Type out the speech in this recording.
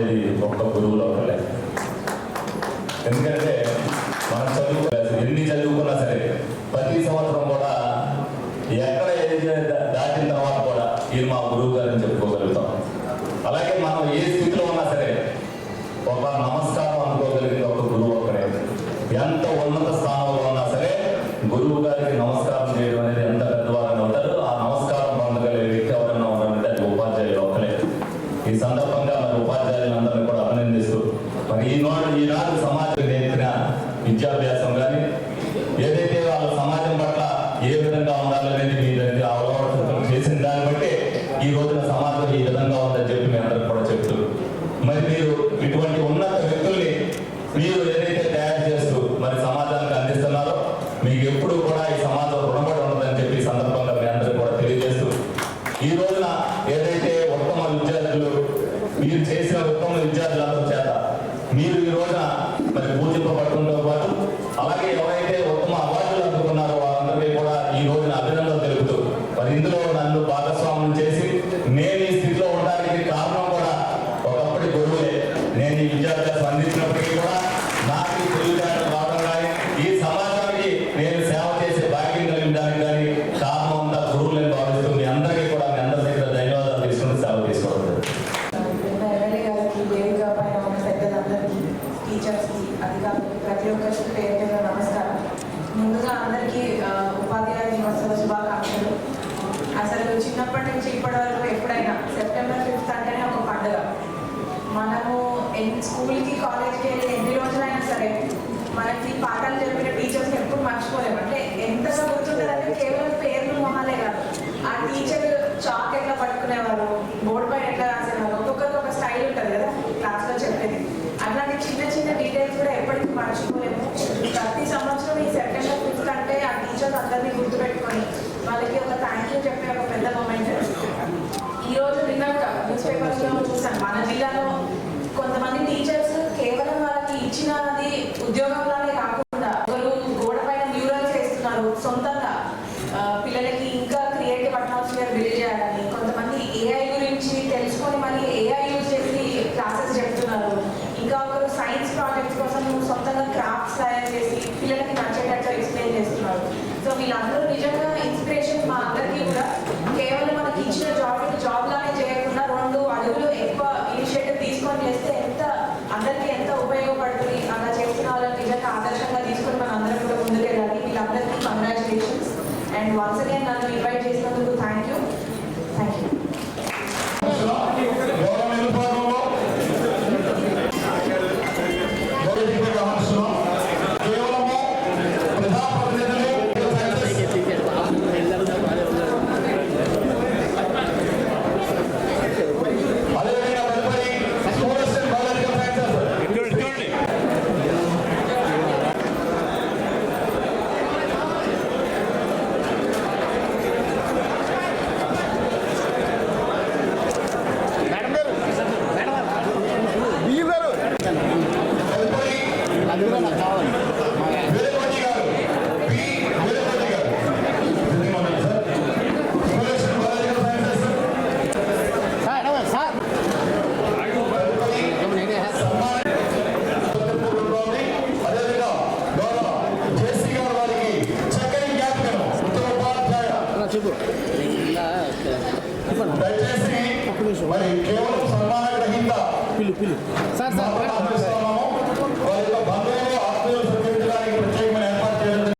అనేది ఒక్క గురువులో ఒకలే ఎందుకంటే మనం చదువు ఎన్ని చదువుకున్నా సరే ప్రతి సంవత్సరం కూడా ఎక్కడ ఏది దాటిన తర్వాత కూడా ఇది మా గురువు గారు అని మరి మీరు ఇటువంటి ఉన్నత వ్యక్తుల్ని మీరు ఏదైతే తయారు చేస్తూ మరి సమాజానికి అందిస్తున్నారో మీకు ఎప్పుడు కూడా ఈ సమాజం రుణపడి ఉండదని చెప్పి సందర్భంగా మీ అందరూ కూడా తెలియజేస్తూ ఈ రోజున ఏదైతే ఉత్తమ విద్యార్థులు మీరు చేసిన ఉత్తమ విద్యార్థులందరి చేత మీరు ఈ రోజున మరి పూజింపబడుతుందో పాటు అలాగే ఎవరైతే ఉత్తమ అవార్డులు అందుకున్నారో వాళ్ళందరికీ కూడా ఈ రోజున అభినందనలు తెలుపుతూ మరి ఇందులో నన్ను భాగస్వామ్యం చేసి నేను ఈ స్థితిలో ఉండడానికి కారణం కూడా ఒకప్పటి గురువులే నేను ఈ విద్యాభ్యాసం అందించినప్పటికీ కూడా నాకు తెలివితేటలు రావడం కానీ ఈ సమాజానికి నేను సేవ చేసే భాగ్యం కానీ కారణం అంతా గురువులని మీ అందరికీ కూడా మీ అందరి దగ్గర ధన్యవాదాలు తీసుకుని సేవ తీసుకోవడం టీచర్స్కి అధికారులకి ప్రతి ఒక్కరికి పేరు పేరు నమస్కారం. ముందుగా అందరికీ ఉపాధ్యాయ దినోత్సవ శుభాకాంక్షలు. అసలు చిన్నప్పటి నుంచి ఇప్పటి వరకు ఎప్పుడైనా సెప్టెంబర్ ఫిఫ్త్ అంటేనే ఒక పండుగ. మనము స్కూల్కి కాలేజ్కి వెళ్ళి ఎన్ని Máy. వీళ్ళందరూ నిజంగా ఇన్స్పిరేషన్ మా అందరికీ కూడా. కేవలం మనకి ఇచ్చిన జాబ్ జాబ్ లానే చేయకుండా రెండు అడుగులు ఎక్కువ ఇనిషియేటివ్ తీసుకొని చేస్తే ఎంత అందరికీ ఎంత ఉపయోగపడుతుంది అలా చేస్తున్న వాళ్ళని నిజంగా ఆదర్శంగా తీసుకొని మన అందరం కూడా ముందుకెళ్ళాలి. వీళ్ళందరికీ కంగ్రాచులేషన్స్ అండ్ వన్స్ అగైన్ వారికి చక్కని జ్ఞాపకం ఉత్తమ ఉపాధ్యాయ దయచేసి మరి కేవలం సన్మాన గ్రహీత పిలు పిలు. Sir sir. Alibaba